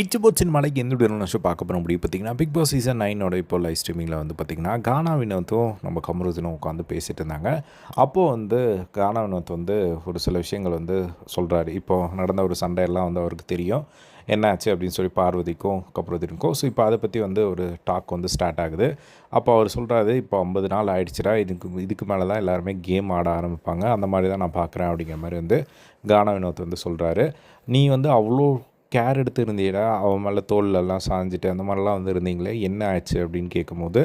இச்சுபோச்சின் மலைக்கு எந்த ஒரு ஷோ பார்க்க போகிற முடியும் பார்த்தீங்கன்னா பிக் பாஸ் சீசன் நைனோட இப்போ லைவ் ஸ்ட்ரீமிங்கில் வந்து பார்த்திங்கன்னா கானா வினோத்தும் நம்ம கமருதினும் உட்காந்து பேசிகிட்டு இருந்தாங்க. அப்போது வந்து கானா வினோத் வந்து ஒரு சில விஷயங்கள் வந்து சொல்கிறாரு இப்போது நடந்த ஒரு சண்டையெல்லாம் வந்து அவருக்கு தெரியும். என்ன ஆச்சு அப்படின்னு சொல்லி பார்வதிக்கும் கமருதினுக்கும். ஸோ இப்போ அதை பற்றி வந்து ஒரு டாக் வந்து ஸ்டார்ட் ஆகுது. அப்போ அவர் சொல்கிறாரு இப்போ ஐம்பது நாள் ஆயிடுச்சுடா. இதுக்கு இதுக்கு மேலே தான் எல்லாருமே கேம் ஆட ஆரம்பிப்பாங்க. அந்த மாதிரி தான் நான் பார்க்குறேன். அப்படிங்கிற மாதிரி வந்து கானா வினோத் வந்து சொல்கிறாரு நீ வந்து அவ்வளோ கேர் எடுத்து இருந்தீடா அவன் மேலே தோல்லெல்லாம் சாஞ்சிட்டு அந்த மாதிரிலாம் வந்து இருந்தீங்களே என்ன ஆச்சு அப்படின்னு கேட்கும்போது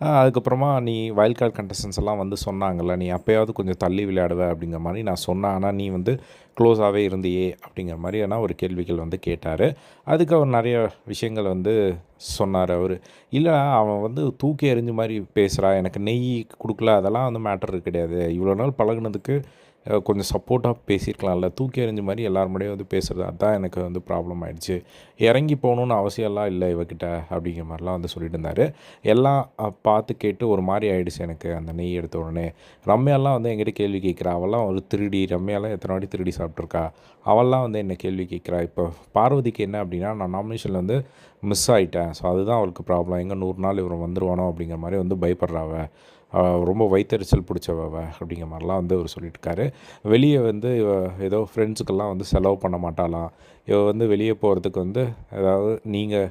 அதுக்கப்புறமா நீ வைல்ட் கார்டு கண்டஸ்டன்ஸ் எல்லாம் வந்து சொன்னாங்கல்ல நீ அப்போயாவது கொஞ்சம் தள்ளி விளையாடுவ அப்படிங்கிற மாதிரி நான் சொன்னேன். ஆனால் நீ வந்து க்ளோஸாகவே இருந்தியே அப்படிங்கிற மாதிரியான ஒரு கேள்விகள் வந்து கேட்டார். அதுக்கு அவர் நிறைய விஷயங்கள் வந்து சொன்னார் அவர். இல்லை அவன் வந்து தூக்கி எறிஞ்ச மாதிரி பேசுகிறா எனக்கு நெய் கொடுக்கல அதெல்லாம் வந்து மேட்டர் கிடையாது. இவ்வளோ நாள் பழகுனதுக்கு கொஞ்சம் சப்போர்ட்டாக பேசியிருக்கலாம்ல. தூக்கி எறிஞ்ச மாதிரி எல்லார் முன்னாடியும் வந்து பேசுகிறது அதுதான் எனக்கு வந்து ப்ராப்ளம் ஆகிடுச்சு இறங்கி போகணுன்னு அவசியம்லாம் இல்லை இவகிட்ட அப்படிங்கிற மாதிரிலாம் வந்து சொல்லிட்டு இருந்தார். எல்லாம் பார்த்து கேட்டு ஒரு மாதிரி ஆகிடுச்சு எனக்கு அந்த நெய் எடுத்த உடனே. ரம்யாலாம் வந்து எங்கிட்ட கேள்வி கேட்குறா. அவள்லாம் ஒரு திருடி ரம்யாலாம் எத்தனை வாட்டி திருடி சாப்பிட்ருக்கா அவள்லாம் வந்து என்ன கேள்வி கேட்குறா? இப்போ பார்வதிக்கு என்ன அப்படின்னா நான் நாமினேஷனில் வந்து மிஸ் ஆகிட்டேன் ஸோ அதுதான் அவளுக்கு ப்ராப்ளம் எங்கே நூறு நாள் இவர் வந்துருவானோ அப்படிங்கிற மாதிரி வந்து பயப்படுறாவ ரொம்ப வைத்தறிச்சல் பிடிச்சவ அப்படிங்கிற மாதிரிலாம் வந்து அவர் சொல்லிட்டுருக்காரு. வெளியே வந்து இவ ஏதோ ஃப்ரெண்ட்ஸுக்கெல்லாம் வந்து செலவு பண்ண மாட்டாளாம். இவ வந்து வெளியே போகிறதுக்கு வந்து ஏதாவது நீங்கள்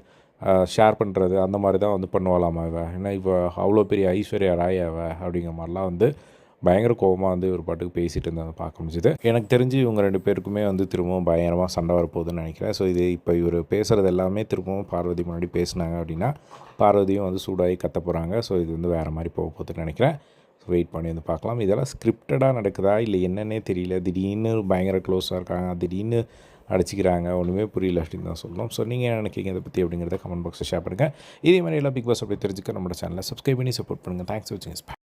ஷேர் பண்ணுறது அந்த மாதிரி தான் வந்து பண்ணுவாளாமா இவ? ஏன்னா இப்போ அவ்வளோ பெரிய ஐஸ்வர்யா ராய் அவ அப்படிங்கிற மாதிரிலாம் வந்து பயங்கர கோபமாக வந்து ஒரு பாட்டுக்கு பேசிகிட்டு இருந்தாங்க பார்க்க முடிஞ்சுது. எனக்கு தெரிஞ்சு இவங்க ரெண்டு பேருக்குமே வந்து திரும்பவும் பயங்கரமாக சண்டை வரப்போகுதுன்னு நினைக்கிறேன். ஸோ இது இப்போ இவர் பேசுகிறது எல்லாமே திரும்பவும் பார்வதி முன்னாடி பேசுனாங்க அப்படின்னா பார்வதியும் வந்து சூடாகி கத்த போகிறாங்க ஸோ இது வந்து வேறு மாதிரி போக போகுதுன்னு நினைக்கிறேன். வெயிட் பண்ணி வந்து பார்க்கலாம். இதெல்லாம் ஸ்கிரிப்டடாக நடக்குதா? இல்லை என்னன்னே தெரியல. திடீர்னு பயங்கர க்ளோஸாக இருக்காங்க. திடீர்னு அடிச்சிக்கிறாங்க. ஒன்றுமே புரியல அப்படின்னு தான் சொல்லணும். ஸோ நீங்கள் என்ன நினைக்கிறீங்க? இதை பற்றி அப்படிங்கிறத கமெண்ட் பாக்ஸில் ஷேர் பண்ணுங்கள் இதே மாதிரி எல்லாம் பிக் பாஸ் அப்படி தெரிஞ்சுக்க நம்மளோட சேனலை சப்ஸ்கிரைப் பண்ணி சப்போர்ட் பண்ணுங்கள் தேங்க்ஸ் வாட்சிங்